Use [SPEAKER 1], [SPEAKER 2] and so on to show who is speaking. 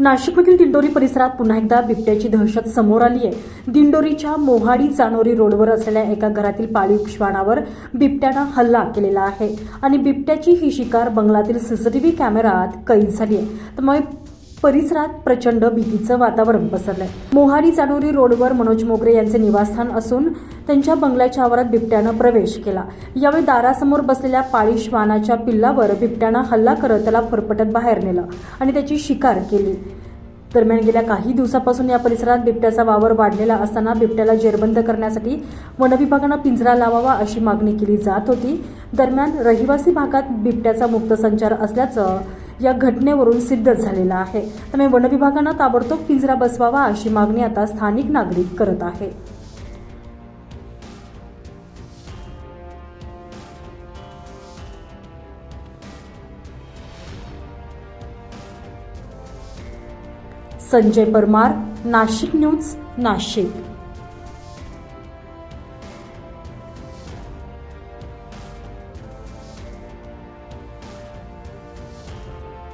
[SPEAKER 1] नाशिकमधील दिंडोरी परिसरात पुन्हा एकदा बिबट्याची दहशत समोर आली आहे. दिंडोरीच्या मोहाडी चानोरी रोडवर असलेल्या एका घरातील पाळीव श्वानावर बिबट्यानं हल्ला केलेला आहे आणि बिबट्याची ही शिकार बंगलातील सीसीटीव्ही कॅमेरात कैद झाली आहे. त्यामुळे परिसरात प्रचंड भीतीचं वातावरण पसरलंय. मोहाडी चानोरी रोडवर मनोज मोगरे यांचे निवासस्थान असून त्यांच्या बंगल्याच्या आवारात बिबट्यानं प्रवेश केला. यावेळी दारासमोर बसलेल्या पाळी श्वानाच्या पिल्लावर बिबट्यानं हल्ला करत त्याला फरफटत बाहेर नेलं आणि त्याची शिकार केली. दरम्यान गेल्या काही दिवसापासून या परिसरात बिबट्याचा वावर वाढलेला असताना बिबट्याला जेरबंद करण्यासाठी वनविभागानं पिंजरा लावावा अशी मागणी केली जात होती. दरम्यान रहिवासी भागात बिबट्याचा मुक्त संचार असल्याचं या घटनेवरून सिद्ध झालेला आहे. त्यामुळे वनविभागानं ताबडतोब पिंजरा बसवावा अशी मागणी आता स्थानिक नागरिक करत आहे. संजय परमार नाशिक न्यूज नाशिक.